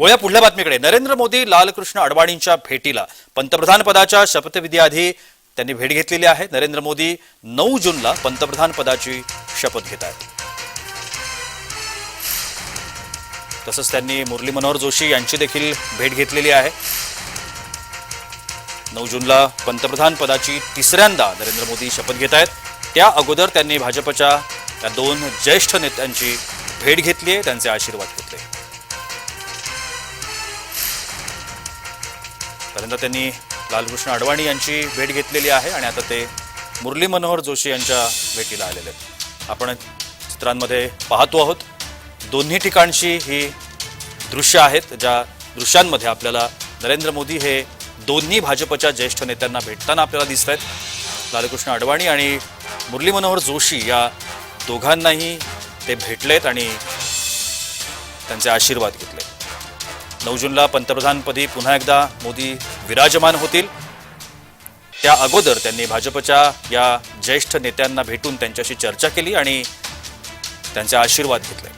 वळ्या पुढल्या बातमीकडे. नरेंद्र मोदी लालकृष्ण अडवाणींच्या भेटीला. पंतप्रधान पदाच्या शपथविधीआधी त्यांनी भेट घेतलेली आहे. नरेंद्र मोदी नऊ जूनला पंतप्रधान पदाची शपथ घेत आहेत. तसंच त्यांनी मुरली मनोहर जोशी यांची देखील भेट घेतलेली आहे. नऊ जूनला पंतप्रधान पदाची तिसऱ्यांदा नरेंद्र मोदी शपथ घेत आहेत. त्या अगोदर त्यांनी भाजपच्या त्या दोन ज्येष्ठ नेत्यांची भेट घेतली आहे. त्यांचे आशीर्वाद घेतले. पहिल्यांदा त्यांनी लालकृष्ण अडवाणी यांची भेट घेतलेली आहे आणि आता ते मुरली मनोहर जोशी यांच्या भेटीला आलेले आहेत. आपण चित्रांमध्ये पाहतो आहोत दोन्ही ठिकाणची ही दृश्य आहेत ज्या दृश्यांमध्ये आपल्याला नरेंद्र मोदी हे दोन्ही भाजपच्या ज्येष्ठ नेत्यांना भेटताना आपल्याला दिसत आहेत लालकृष्ण अडवाणी आणि मुरली मनोहर जोशी या दोघांनाही ते भेटलेत आणि त्यांचे आशीर्वाद घेतले नऊ जूनला पंतप्रधानपदी पुन्हा एकदा मोदी विराजमान होतील. त्या अगोदर त्यांनी भाजपच्या या ज्येष्ठ नेत्यांना भेटून त्यांच्याशी चर्चा केली आणि त्यांचे आशीर्वाद घेतले.